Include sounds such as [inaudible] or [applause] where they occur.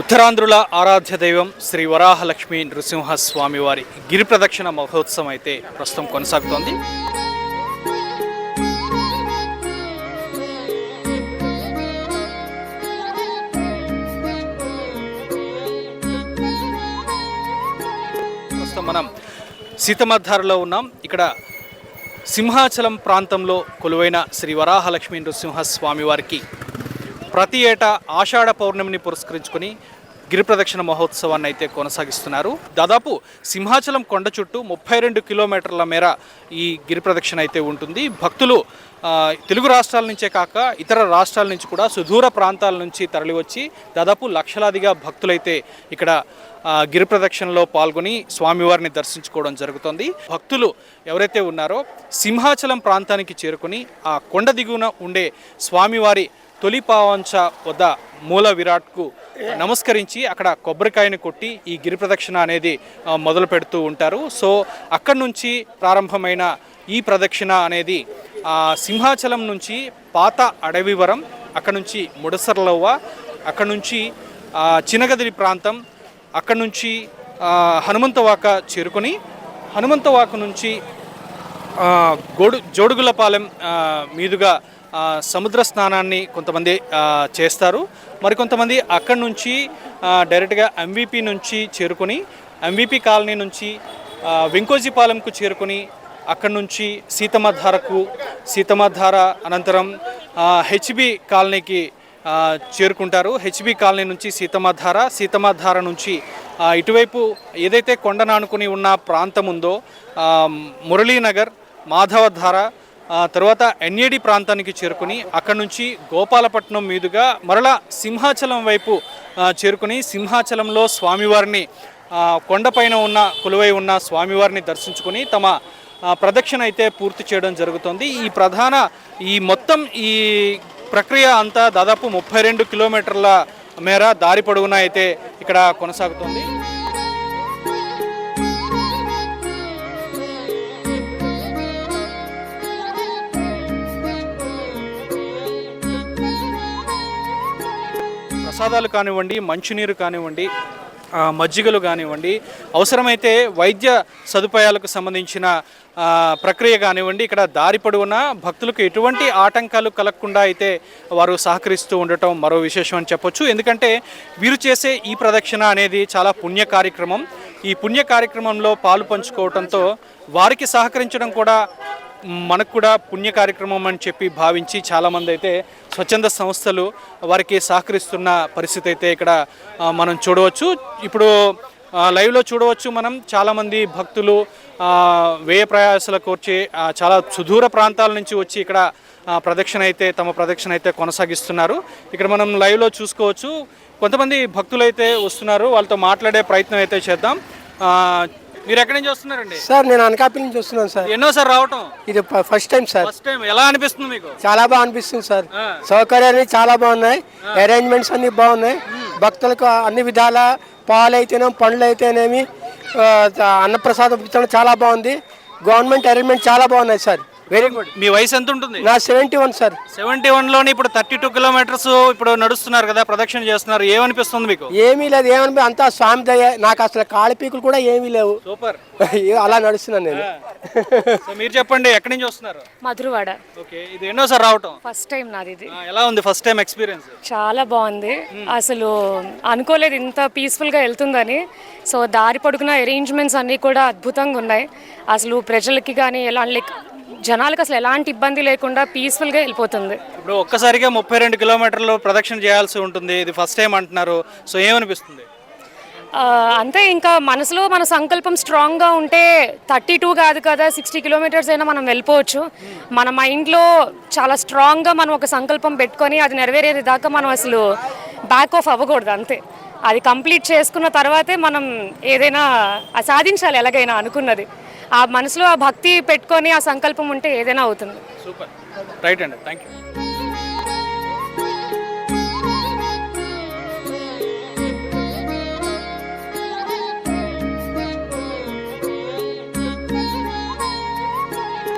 ఉత్తరాంధ్రుల ఆరాధ్య దైవం శ్రీ వరాహలక్ష్మి నృసింహస్వామి వారి గిరి ప్రదక్షిణ మహోత్సవం అయితే ప్రస్తుతం కొనసాగుతోంది. ప్రస్తుతం మనం సీతమద్దారులో ఉన్నాం. ఇక్కడ సింహాచలం ప్రాంతంలో కొలువైన శ్రీ వరాహలక్ష్మి నృసింహస్వామి వారికి ప్రతి ఏటా ఆషాఢ పౌర్ణమిని పురస్కరించుకొని గిరి ప్రదక్షిణ మహోత్సవాన్ని అయితే కొనసాగిస్తున్నారు. దాదాపు సింహాచలం కొండ చుట్టూ ముప్పై రెండు కిలోమీటర్ల మేర ఈ గిరి ప్రదక్షిణ అయితే ఉంటుంది. భక్తులు తెలుగు రాష్ట్రాల నుంచే కాక ఇతర రాష్ట్రాల నుంచి కూడా సుదూర ప్రాంతాల నుంచి తరలివచ్చి దాదాపు లక్షలాదిగా భక్తులైతే ఇక్కడ గిరి ప్రదక్షిణలో పాల్గొని స్వామివారిని దర్శించుకోవడం జరుగుతుంది. భక్తులు ఎవరైతే ఉన్నారో సింహాచలం ప్రాంతానికి చేరుకొని ఆ కొండ దిగువన ఉండే స్వామివారి తొలి పావంచ వద్ద మూల విరాట్కు నమస్కరించి అక్కడ కొబ్బరికాయని కొట్టి ఈ గిరి ప్రదక్షిణ అనేది మొదలు పెడుతూ ఉంటారు. సో అక్కడి నుంచి ప్రారంభమైన ఈ ప్రదక్షిణ అనేది సింహాచలం నుంచి పాత అడవివరం అక్కడ నుంచి ముడసర్లవ్వ అక్కడ నుంచి చినగదిరి ప్రాంతం అక్కడ నుంచి హనుమంతవాక చేరుకొని హనుమంతవాక నుంచి గోడు జోడుగులపాలెం మీదుగా సముద్ర స్నానాన్ని కొంతమంది చేస్తారు. మరికొంతమంది అక్కడి నుంచి డైరెక్ట్గా ఎంవిపి నుంచి చేరుకొని ఎంవిపి కాలనీ నుంచి వెంకోజీపాలెంకు చేరుకొని అక్కడి నుంచి సీతమ్మధారకు సీతమ్మధార అనంతరం హెచ్బి కాలనీకి చేరుకుంటారు. హెచ్బి కాలనీ నుంచి సీతమ్మధార సీతమ్మధార నుంచి ఇటువైపు ఏదైతే కొండనానుకుని ఉన్న ప్రాంతం ఉందో మురళీనగర్ మాధవధార తర్వాత ఎన్ఏడి ప్రాంతానికి చేరుకుని అక్కడి నుంచి గోపాలపట్నం మీదుగా మరలా సింహాచలం వైపు చేరుకుని సింహాచలంలో స్వామివారిని కొండపైన ఉన్న కొలువై ఉన్న స్వామివారిని దర్శించుకుని తమ ప్రదక్షిణ అయితే పూర్తి చేయడం జరుగుతుంది. ఈ ప్రధాన ఈ మొత్తం ఈ ప్రక్రియ అంతా దాదాపు ముప్పై రెండు కిలోమీటర్ల మేర దారి పొడవునా అయితే ఇక్కడ కొనసాగుతుంది. ప్రసాదాలు కానివ్వండి మంచినీరు కానివ్వండి మజ్జిగలు కానివ్వండి అవసరమైతే వైద్య సదుపాయాలకు సంబంధించిన ప్రక్రియ కానివ్వండి ఇక్కడ దారి పొడవునా భక్తులకు ఎటువంటి ఆటంకాలు కలగకుండా అయితే వారు సహకరిస్తూ ఉండటం మరో విశేషం అని చెప్పొచ్చు. ఎందుకంటే వీరు చేసే ఈ ప్రదక్షిణ అనేది చాలా పుణ్య కార్యక్రమం. ఈ పుణ్య కార్యక్రమంలో పాలు పంచుకోవడంతో వారికి సహకరించడం కూడా మనకు కూడా పుణ్య కార్యక్రమం అని చెప్పి భావించి చాలామంది అయితే స్వచ్ఛంద సంస్థలు వారికి సహకరిస్తున్న పరిస్థితి అయితే ఇక్కడ మనం చూడవచ్చు. ఇప్పుడు లైవ్లో చూడవచ్చు మనం. చాలామంది భక్తులు వ్యయ ప్రయాసాలకు వచ్చి చాలా సుదూర ప్రాంతాల నుంచి వచ్చి ఇక్కడ ప్రదక్షిణ అయితే తమ ప్రదక్షిణ అయితే కొనసాగిస్తున్నారు. ఇక్కడ మనం లైవ్లో చూసుకోవచ్చు. కొంతమంది భక్తులు అయితే వస్తున్నారు. వాళ్ళతో మాట్లాడే ప్రయత్నం అయితే చేద్దాం. మీరు ఎక్కడి నుంచి వస్తున్నారండి? సార్ నేను అనకాపల్లి నుంచి వస్తున్నాను సార్. ఎన్నోసారి రావటం? ఇది ప- first time sir. First time ఎలా అనిపిస్తుంది మీకు? చాలా బాగా అనిపిస్తుంది సార్. ఆ. సౌకర్యాలు చాలా బాగున్నాయి. అరేంజ్మెంట్స్ అన్ని బాగున్నాయి. భక్తులకు అన్ని విధాల పాలు అయితేనేమి పండ్లు అయితేనేమి ఆ, అన్నప్రసాదం వితరణ చాలా బాగుంది. గవర్నమెంట్ అరేంజ్మెంట్ చాలా బాగున్నాయి సార్. వెరీ గుడ్ మీ వయసు ఎంత ఉంటుంది? నా సెవెంటీ వన్ సార్ సెవెంటీ వన్లోని ఇప్పుడు థర్టీ టూ కిలోమీటర్స్ ఇప్పుడు నడుస్తున్నారు కదా ప్రదక్షిణ చేస్తున్నారు. ఏమనిపిస్తుంది మీకు? ఏమీ లేదు ఏమని అంతా స్వామి దయ నాకు అసలు కాళ్ళ పీకులు కూడా ఏమీ లేవు. సూపర్ [laughs] అలా నడుస్తున్నాను నేను. సో మీరు చెప్పండి ఎక్కడి నుంచి వస్తున్నారు? మధురవాడ. ఓకే ఇది ఎన్నోసారి రావటం? ఫస్ట్ టైం నాది ఇది. ఆ, ఎలా ఉంది ఫస్ట్ టైం ఎక్స్పీరియన్స్ చాలా బాగుంది. అసలు అనుకోలేదు ఇంత పీస్ఫుల్గా వెళ్తుందని. సో దారి పొడుగున అరేంజ్మెంట్స్ అన్నీ కూడా అద్భుతంగా ఉన్నాయి. అసలు ప్రజలకి కానీ ఎలా లైక్ జనాలకు అసలు ఎలాంటి ఇబ్బంది లేకుండా పీస్ఫుల్గా వెళ్ళిపోతుంది. ఇప్పుడు ఒక్కసారిగా ముప్పై రెండు కిలోమీటర్లు ప్రదక్షిణ చేయాల్సి ఉంటుంది. ఇది ఫస్ట్ టైం అంటున్నారు. సో ఏమనిపిస్తుంది? అంతే ఇంకా మనసులో మన సంకల్పం స్ట్రాంగ్గా ఉంటే థర్టీ టూ కాదు కదా సిక్స్టీ కిలోమీటర్స్ అయినా మనం వెళ్ళిపోవచ్చు. మన మైండ్లో చాలా స్ట్రాంగ్గా మనం ఒక సంకల్పం పెట్టుకొని అది నెరవేరేది దాకా మనం అసలు బ్యాక్ ఆఫ్ అవ్వకూడదు అంతే. అది కంప్లీట్ చేసుకున్న తర్వాతే మనం ఏదైనా సాధించాలి ఎలాగైనా అనుకున్నది. ఆ మనసులో ఆ భక్తి పెట్టుకొని ఆ సంకల్పం ఉంటే ఏదైనా అవుతుంది. సూపర్. రైట్ అండి. Thank you